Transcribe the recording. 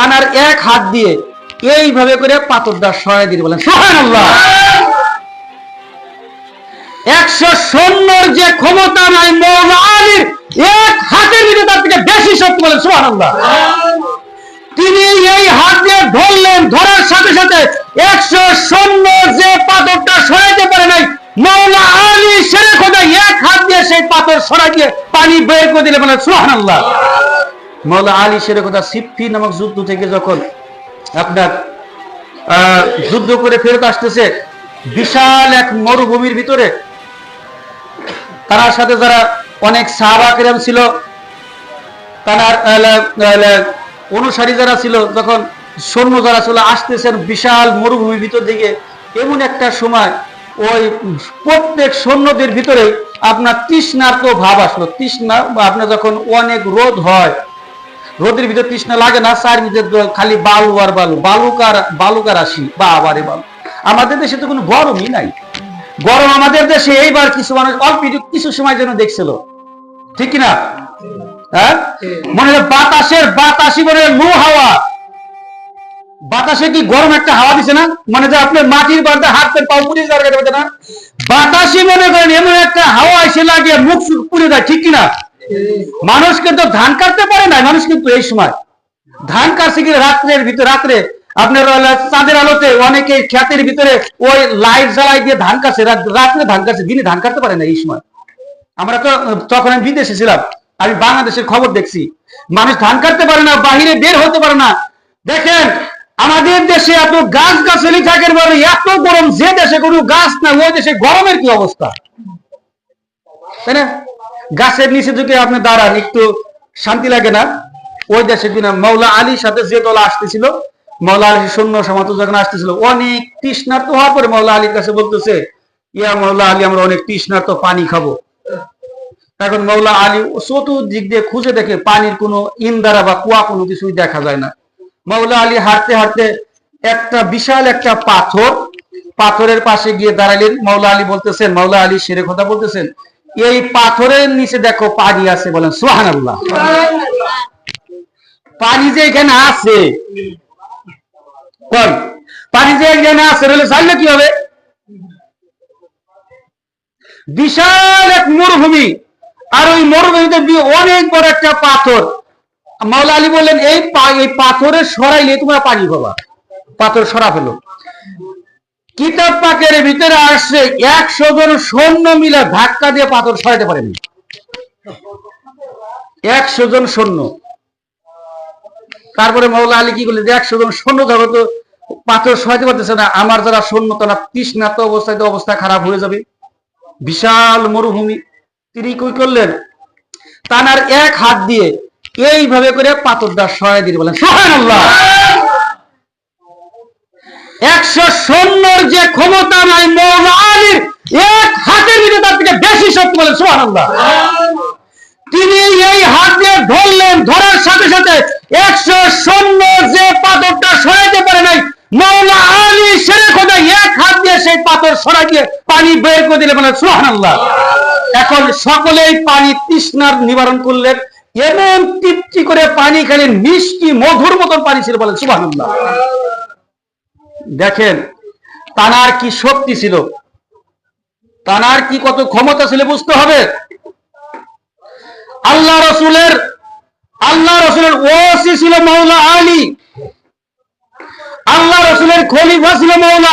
তানার এক হাত দিয়ে এইভাবে করে পাথরটা সরাই দিয়ে বলেন একশো সৈন্যর যে ক্ষমতা নাই মৌলা আলীর, এক হাতের ভিতরে তার থেকে বেশি শক্তি, বলেন তিনি এই হাত দিয়ে ধরলেন, ধরার সাথে সাথে একশো সৈন্য যে পাথরটা সরাইতে পারে নাই, মৌলা আলী সেরে খোদা এক হাত দিয়ে সেই পাথর সরাই দিয়ে পানি বের করে দিলে বলে সুবহানাল্লাহ! মৌলা আলী খোদা সিফি নামক যুদ্ধ থেকে যখন আপনার যুদ্ধ করে ফেরত আসতেছে, বিশাল এক মরুভূমির ভিতরে, তার সাথে যারা অনেক সাহাবা কিরাম ছিল, তার অনুসারী যারা ছিল, যখন সৈন্য যারা ছিল, আসতেছেন বিশাল মরুভূমির ভিতর দিকে, এমন একটা সময় ওই প্রত্যেক সৈন্যদের ভিতরে আপনার তৃষ্ণার তো ভাব আসলো। তৃষ্ণা, আপনার যখন অনেক রোদ হয় রোদের ভিতর তৃষ্ণা লাগে না, চার ভিতরে খালি বালু আর বালু। বালুকার বালুকার আসি, বা আবারে বালু। আমাদের দেশে তো কোনো গরমই নাই। গরম আমাদের দেশে, এইবার কিছু মানুষ অল্প কিছু সময় জন্য দেখছিল। ঠিক কিনা? হ্যাঁ? মনে হয় বাতাসের বাতাসি মনে লু হাওয়া। বাতাসে কি গরম একটা হাওয়া দিছে না? মানে যে আপনার মাটির বাড়তে হাত পেন পাও পুড়িয়ে যাওয়ার না? বাতাসি মনে করেন, এমন একটা হাওয়া এসে লাগিয়ে মুখ পুড়ে দেয় ঠিক কিনা? মানুষ কিন্তু ধান কাটতে পারে না মানুষ কিন্তু এই সময়। ধান কাটছে কি রাত্রের ভিতরে, রাত্রে আপনার চাঁদের আলোতে অনেকে ক্ষেতের ভিতরে ওই লাইট জ্বালাই দিয়ে ধান কাটছে রাত্রে ধান কাটছে, দিনে ধান কাটতে পারে না এই সময়। আমরা তো তখন আমি বিদেশে ছিলাম, আমি বাংলাদেশের খবর দেখছি। মানুষ ধান কাটতে পারে না, বাহিরে বের হতে পারে না। দেখেন, আমাদের দেশে এত গাছ গাছালি থাকে বলে এত গরম, যে দেশে কোনো গাছ না ওই দেশে গরমের কি অবস্থা? তাই না? গাছের নিচে যদি আপনি দাঁড়ান, একটু শান্তি লাগে না। ওই দেশে কিনা মৌলা আলীর সাথে যে দল আসতেছিল মৌলা আলী সৈন্য সমাজ যখন আসতেছিল, অনেক তৃষ্ণার্ত হওয়ার পরে মৌলা আলীর কাছে বলতেছে, ইয়া মৌলা আলী, আমরা অনেক তৃষ্ণার্ত, পানি খাব। এখন মৌলা আলী চতুর্দিক দিয়ে খুঁজে দেখে পানির কোনো ইন্দারা বা কুয়া কোনো কিছুই দেখা যায় না। মৌলা আলী হাঁটতে হাঁটতে একটা বিশাল একটা পাথর, পাথরের পাশে গিয়ে দাঁড়ালেন। মৌলা আলী বলতেছেন মৌলা আলী, সেরে কথা বলতেছেন? এই পাথরের নিচে দেখো পানি আছে বলেন সোহান পানি যে এখানে আছে পানি যে এখানে আছে বলে জানলে কি হবে? বিশাল এক মরুভূমি। আর ওই মরুভূমিতে অনেক বড় একটা পাথর। মাওলা আলী বললেন এই পাথরের সরাইলে তোমরা পানি পাবা। পাথর সরা ফেলো। কিতাব পাকের ভিতরে আসছে একশো জন সৈন্য মিলে ধাক্কা দিয়ে পাথর সরাইতে পারেনি। একশো জন সৈন্য। তারপরে মৌলা আলী কি করলেন একশো জন সৈন্য ধরো তো পাথর সরাইতে পারতেছে না, আমার যারা সৈন্য তারা তৃষ্ণাত অবস্থায় তো অবস্থা খারাপ হয়ে যাবে। বিশাল মরুভূমি। তিনি কি করলেন? তানার এক হাত দিয়ে এইভাবে করে পাথরটা সরাই দিয়ে বলেন। সুবহানাল্লাহ! একশো সৈন্যর যে ক্ষমতা নাই, মৌলা আলীর এক হাতের ভিতরে তার থেকে বেশি শক্তি বলেন, সুবহানাল্লাহ। তিনি এই হাত দিয়ে ধরলেন, ধরার সাথে সাথে একশো সৈন্য যে পাথরটা সরাইতে পারে নাই, মৌলা আলী সেরে খোদা এক হাত দিয়ে সেই পাথর সরাই দিয়ে পানি বের করে দিলে বলে সুবহানাল্লাহ। এখন সকলেই পানি তৃষ্ণার নিবারণ করলেন, এমন তৃপ্তি করে পানি খেলেন, মিষ্টি মধুর মতন পানি ছিল বলেন, সুবহানাল্লাহ। দেখেন, তানার কি শক্তি ছিল? তানার কি কত ক্ষমতা ছিল বুঝতে হবে? আল্লাহ রসুলের আল্লাহ রসুলের ওসি ছিল মৌলা আলী। আল্লাহ রসুলের খলিফা ছিল মৌলা